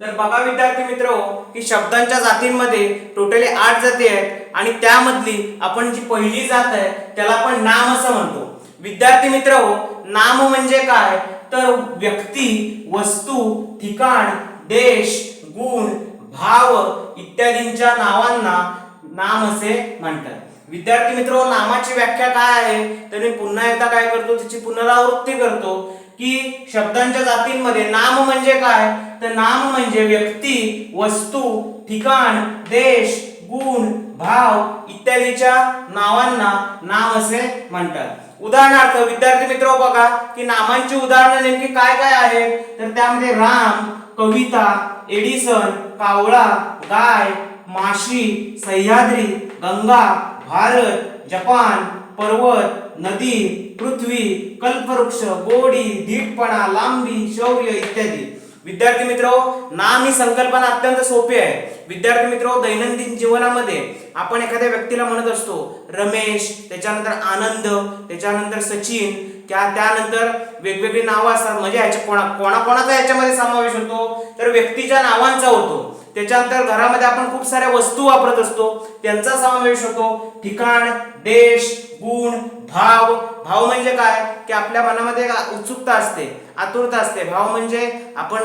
तर बघा विद्यार्थी मित्र की शब्दांच्या जातींमध्ये टोटली आठ जाती आहेत आणि त्यामधली आपण जी पहिली जात आहे त्याला आपण नाम असं म्हणतो. विद्यार्थी मित्र नाम म्हणजे काय? तर व्यक्ती वस्तू ठिकाण देश गुण भाव इत्यादींच्या नावांना नाम असे म्हणतात. विद्यार्थी मित्र नामाची व्याख्या काय आहे? तर मी पुन्हा एकदा काय करतो? त्याची पुनरावृत्ती करतो. की शब्दांच्या जातींमध्ये नाम म्हणजे काय? तर नाम म्हणजे व्यक्ती वस्तू ठिकाण देश गुण भाव इत्यादीच्या नावांना नाम असे म्हणतात. उदाहरणार्थ विद्यार्थी मित्र बघा की नामांची उदाहरणं नेमकी काय काय आहेत? तर त्यामध्ये राम कविता एडिसन कावळा गाय माशी सह्याद्री गंगा भारत जपान पर्वत नदी पृथ्वी कल्पवृक्ष गोडी धीटपणा लांबी शौर्य इत्यादी. विद्यार्थी मित्र नाम ही संकल्पना अत्यंत सोपी आहे. विद्यार्थी मित्र दैनंदिन जीवनामध्ये आपण एखाद्या व्यक्तीला म्हणत असतो रमेश त्याच्यानंतर आनंद त्याच्यानंतर सचिन त्या त्यानंतर वेगवेगळी नावं असतात. म्हणजे ह्याच्या कोणा कोणाकोणाचा याच्यामध्ये समावेश होतो? तर व्यक्तीच्या नावांचा होतो. त्याच्यानंतर घरामध्ये आपण खूप साऱ्या वस्तू वापरत असतो. त्यांचा समावेश होतो. ठिकाण देश गुण भाव. भाव म्हणजे काय? की आपल्या मनामध्ये उत्सुकता असते आतुरता असते. भाव म्हणजे आपण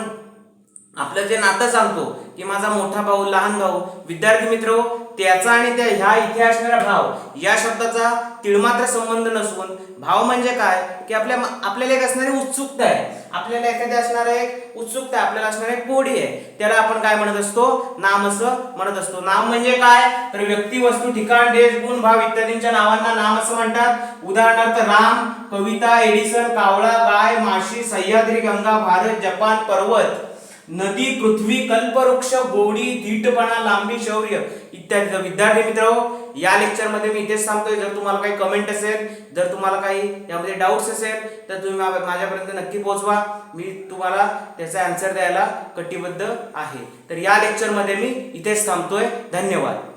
आपलं जे नातं सांगतो की माझा मोठा भाऊ लहान भाऊ विद्यार्थी मित्र त्याचा आणि त्या ह्या इथे असणारा भाव या शब्दाचा तिळमात्र संबंध नसून भाव म्हणजे काय? की आपल्या आपल्याला एक असणारी उत्सुकता आहे. आपल्याला एखादी असणार एक उत्सुकता आपल्याला असणार एक गोडी आहे. त्याला आपण काय म्हणत असतो? नाम असं म्हणत असतो. नाम म्हणजे काय? तर व्यक्ती वस्तू ठिकाण देश गुण भाव इत्यादींच्या नावांना नाम असं म्हणतात. उदाहरणार्थ राम कविता एडिसन कावळा गाय माशी सह्याद्री गंगा भारत जपान पर्वत. नदी पृथ्वी कल्पवृक्ष गोडी धीटपणा लांबी शौर्य इत्यादी. तर विद्यार्थी मित्र या लेक्चरमध्ये मी इथेच सांगतोय जर तुम्हाला काही कमेंट असेल जर तुम्हाला काही यामध्ये डाऊट्स असेल तर तुम्ही माझ्यापर्यंत नक्की पोहोचवा. मी तुम्हाला त्याचा आन्सर द्यायला कटिबद्ध आहे. तर या लेक्चरमध्ये मी इथेच थांबतोय. धन्यवाद.